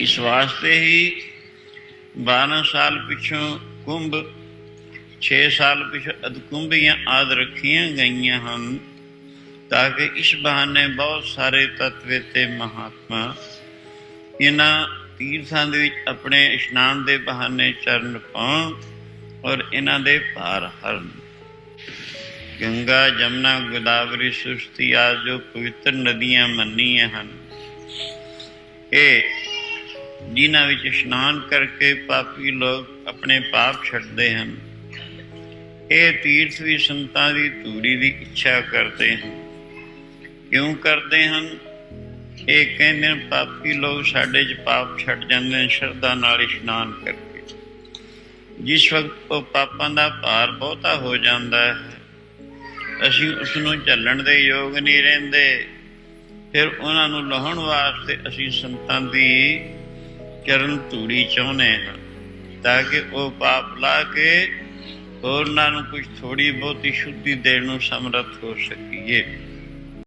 ਇਸ ਵਾਸਤੇ ਹੀ 12 ਸਾਲ ਪਿਛੋਂ ਕੁੰਭ 6 ਸਾਲ ਪਿਛੋਂ ਅਦਕੁੰਭੀਆਂ ਆਦ ਰੱਖੀਆਂ ਗਈਆਂ ਹਨ, ਤਾਂ ਕਿ ਇਸ ਬਹਾਨੇ ਬਹੁਤ ਸਾਰੇ ਤਤਵੇ ਤੇ ਮਹਾਤਮਾ ਇਹਨਾਂ ਤੀਰਥਾਂ ਦੇ ਵਿੱਚ ਆਪਣੇ ਇਸ਼ਨਾਨ ਦੇ ਬਹਾਨੇ ਚਰਨ ਪਾਉਣ ਔਰ ਇਹਨਾਂ ਦੇ ਭਾਰ ਹਰਨ। ਗੰਗਾ, ਜਮਨਾ, ਗੋਦਾਵਰੀ, ਸੁਸਤੀ ਆਦਿ ਜੋ ਪਵਿੱਤਰ ਨਦੀਆਂ ਮੰਨੀਆਂ ਹਨ। ਇਹ ਜਿਨ੍ਹਾਂ ਵਿੱਚ ਇਸ਼ਨਾਨ ਕਰਕੇ ਪਾਪੀ ਲੋਕ ਆਪਣੇ ਪਾਪ ਛੱਡਦੇ ਹਨ। ਇਹ ਤੀਰਥ ਵੀ ਸੰਤਾਂ ਦੀ ਧੂੜੀ ਦੀ ਇੱਛਾ ਕਰਦੇ ਹਨ। ਕਿਉਂ ਕਰਦੇ ਹਨ? ਇਹ ਕਹਿੰਦੇ ਨੇ ਪਾਪੀ ਲੋਕ ਸਾਡੇ 'ਚ ਪਾਪ ਛੱਡ ਜਾਂਦੇ ਨੇ ਸ਼ਰਧਾ ਨਾਲ ਇਸ਼ਨਾਨ ਕਰਕੇ। ਜਿਸ ਵਕਤ ਉਹ ਪਾਪਾਂ ਦਾ ਭਾਰ ਬਹੁਤਾ ਹੋ ਜਾਂਦਾ ਹੈ, ਅਸੀਂ ਉਸ ਨੂੰ ਝੱਲਣ ਦੇ ਯੋਗ ਨਹੀਂ ਰਹਿੰਦੇ। ਫਿਰ ਉਹਨਾਂ ਨੂੰ ਲਾਹਣ ਵਾਸਤੇ ਅਸੀਂ ਸੰਤਾਂ ਦੀ ਚਰਨ ਧੂੜੀ ਚਾਹੁੰਦੇ ਹਾਂ, ਤਾਂ ਕਿ ਉਹ ਪਾਪ ਲਾ ਕੇ ਉਹਨਾਂ ਨੂੰ ਕੁਝ ਥੋੜੀ ਬਹੁਤੀ ਸ਼ੁੱਧੀ ਦੇਣ ਨੂੰ ਸਮਰੱਥ ਹੋ ਸਕੀਏ।